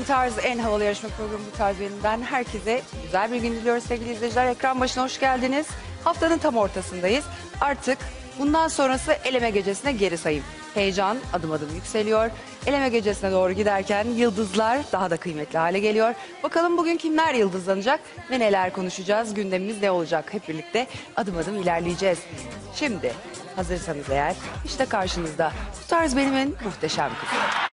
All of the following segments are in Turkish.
En tarz, en havalı yarışma programı bu tarz birinden herkese güzel bir gün diliyoruz sevgili izleyiciler. Ekran başına hoş geldiniz. Haftanın tam ortasındayız. Artık bundan sonrası eleme gecesine geri sayım. Heyecan adım adım yükseliyor. Eleme gecesine doğru giderken yıldızlar daha da kıymetli hale geliyor. Bakalım bugün kimler yıldızlanacak ve neler konuşacağız, gündemimiz ne olacak hep birlikte adım adım ilerleyeceğiz. Şimdi hazırsanız eğer işte karşınızda bu tarz benimin muhteşem kızı.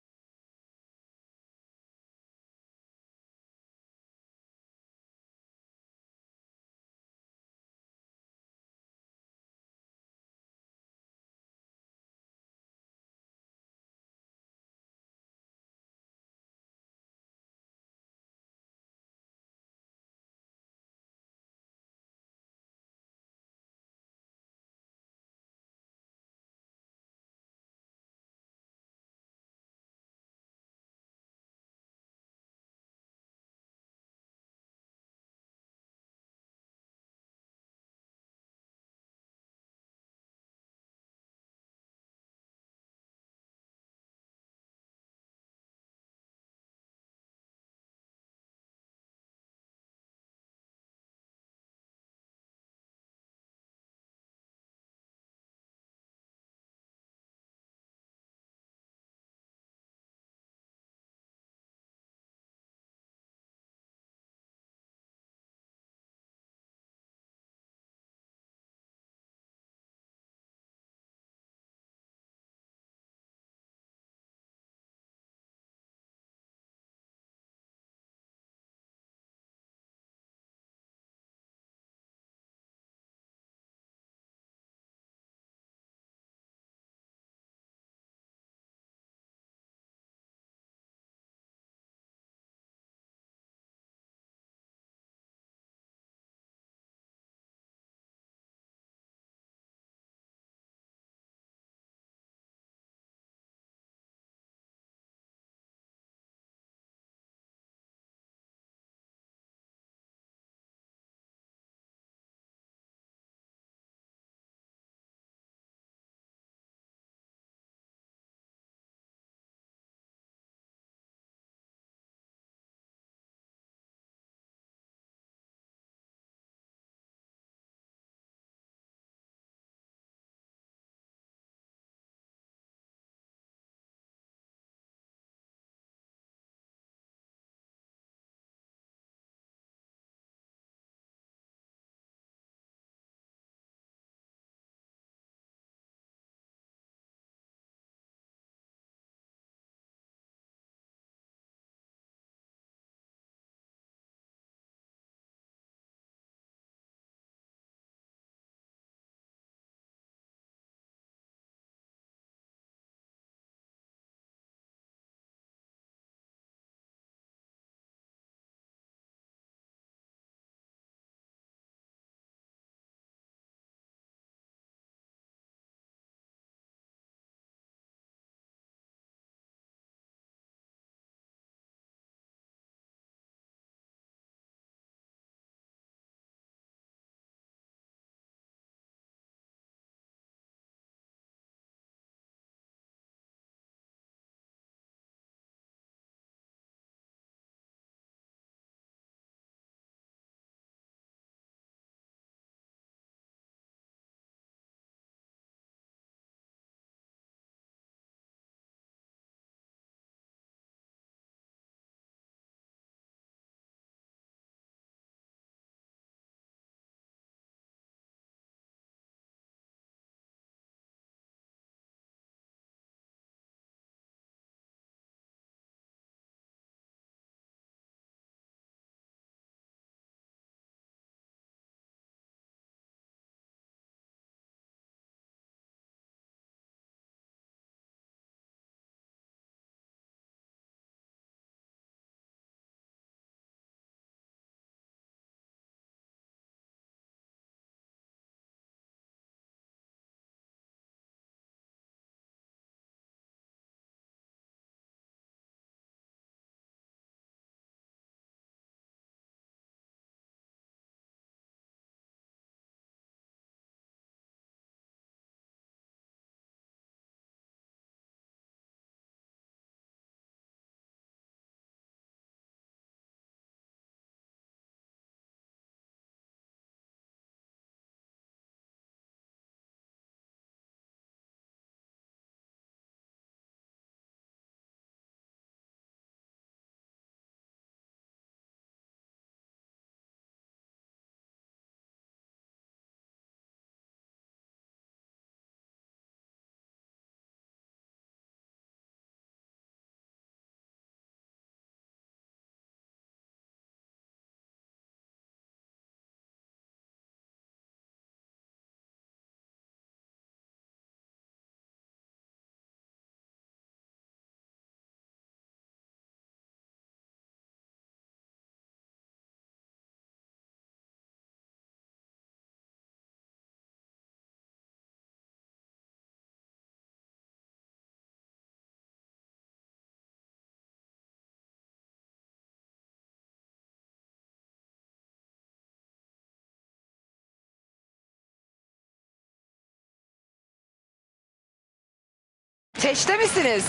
Seçte misiniz?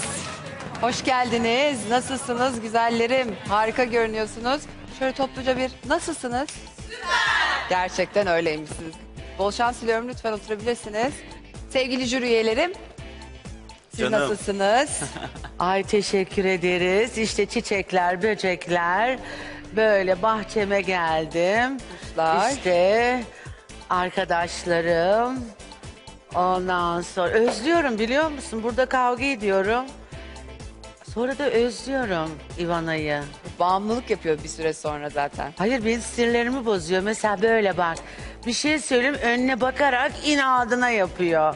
Hoş geldiniz. Nasılsınız güzellerim? Harika görünüyorsunuz. Şöyle topluca bir nasılsınız? Gerçekten öyleymişsiniz. Bol şans diliyorum. Lütfen oturabilirsiniz. Sevgili jüri üyelerim. Siz Canım. nasılsınız? Ay teşekkür ederiz. İşte çiçekler, böcekler. Böyle bahçeme geldim. Kuşlar. İşte arkadaşlarım. Ondan sonra özlüyorum biliyor musun? Burada kavga ediyorum. Sonra da özlüyorum Ivana'yı. Bağımlılık yapıyor bir süre sonra zaten. Hayır benim sinirlerimi bozuyor. Mesela böyle bak. Bir şey söyleyeyim önüne bakarak inadına yapıyor.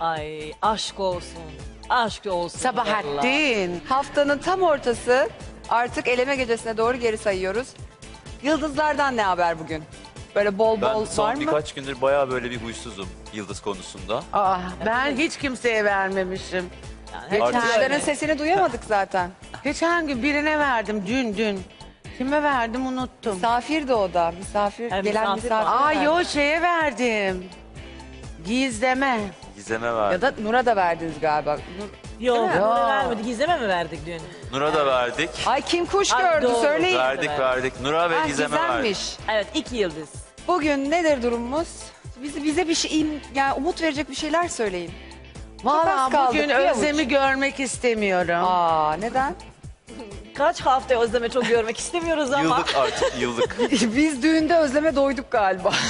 Ay aşk olsun. Aşk olsun. vallahi. Sabahattin. Haftanın tam ortası. Artık eleme gecesine doğru geri sayıyoruz. Yıldızlardan ne haber bugün? Böyle bol Ben bol son var mı? birkaç gündür bayağı böyle bir huysuzum yıldız konusunda. Aa, ben hiç kimseye vermemişim. Böyle. sesini duyamadık zaten. Geçen gün birine verdim dün dün. Kime verdim unuttum. Misafir de o da. Misafir, Ha, gelen misafir. Aa yo şeye verdim. Gizleme. Gizem'e verdik. Ya da Nur'a da verdiniz galiba. Nur... Yok mi? bunu Yok. vermedik. Gizem'e mi verdik dün? Nur'a da verdik. Ay kim kuş Ay, gördü doğru. söyleyin. Verdik verdik. Nur'a ve Ha, Gizem'e verdik. Gizem'miş. Evet iki yıldız. Bugün nedir durumumuz? Bize, bize bir şey, yani umut verecek bir şeyler söyleyin. Valla az bugün bir avuç. Özlem'i görmek istemiyorum. Aa neden? Kaç hafta Özlem'i çok görmek istemiyoruz ama Yıllık artık yıllık. Biz düğünde Özlem'e doyduk galiba.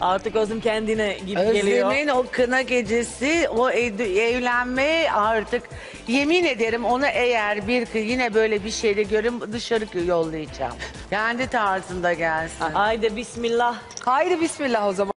artık Özlem kendine gibi geliyor. Özlem'in o kına gecesi, o ev- evlenme artık yemin ederim onu eğer bir yine böyle bir şeyle görün dışarı yollayacağım. Kendi tarzında gelsin. Haydi bismillah. Haydi bismillah o zaman.